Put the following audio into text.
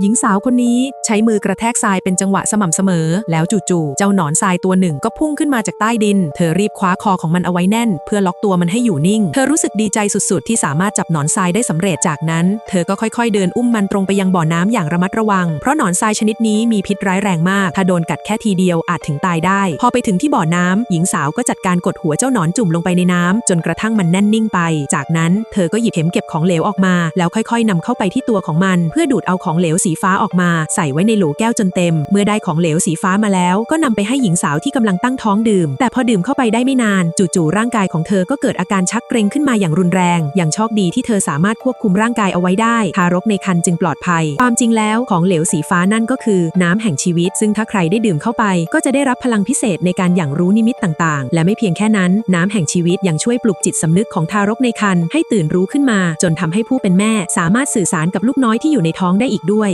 หญิงสาวคนนี้ใช้มือกระแทกทรายเป็นจังหวะสม่ำเสมอ แล้วจู่ๆ เจ้าหนอนทรายตัวหนึ่งก็พุ่งขึ้นมาจากใต้ดิน เธอรีบคว้าคอของมันเอาไว้แน่น เพื่อล็อกตัวมันให้อยู่นิ่ง เธอรู้สึกดีใจสุดๆ ที่สามารถจับหนอนทรายได้สำเร็จจากนั้น เธอก็ค่อยๆ เดินอุ้มมันตรงไปยังบ่อน้ำอย่างระมัดระวัง เพราะหนอนทรายชนิดนี้มีพิษร้ายแรงมาก ถ้าโดนกัดแค่ทีเดียวอาจถึงตายได้ พอไปถึงที่บ่อน้ำหญิงสาวก็จัดการกดหัวเจ้าหนอนจุ่มลงไปในน้ำจนกระทั่งมันแน่นนิ่งไป จากนั้น เธอก็หยิบเข็มเก็บของเหลวออกมา แล้วค่อย ๆนำเข้าไปที่ตัวของมันเพื่อดูดเอาของเหลวสีฟ้าออกมา ใส่ไว้ในโหลแก้วจนเต็ม เมื่อได้ของเหลวสีฟ้ามาแล้ว ก็นำไปให้หญิงสาวที่กำลังตั้งท้องดื่ม แต่พอดื่มเข้าไปได้ไม่นาน จู่ๆร่างกายของเธอก็เกิดอาการชักเกร็งขึ้นมาอย่างรุนแรง อย่างโชคดีที่เธอสามารถควบคุมร่างกายเอาไว้ได้ทารกในครรภ์จึงปลอดภัย ความจริงแล้วของเหลวสีฟ้านั่นก็คือ น้ำแห่งชีวิต ซึ่งถ้าใครได้ดื่มเข้าไป ก็จะได้รับพลังพิเศษในการอย่างรู้นิมิตต่างๆ และไม่เพียงแค่นั้น น้ำแห่งชีวิตยังช่วยปลุกจิตสำนึกของทารกในครรภ์ให้ตื่นรู้ขึ้นมา จนทำให้ผู้เป็นแม่สามารถสื่อสารกับลูกน้อยที่อยู่ในท้องได้อีกด้วย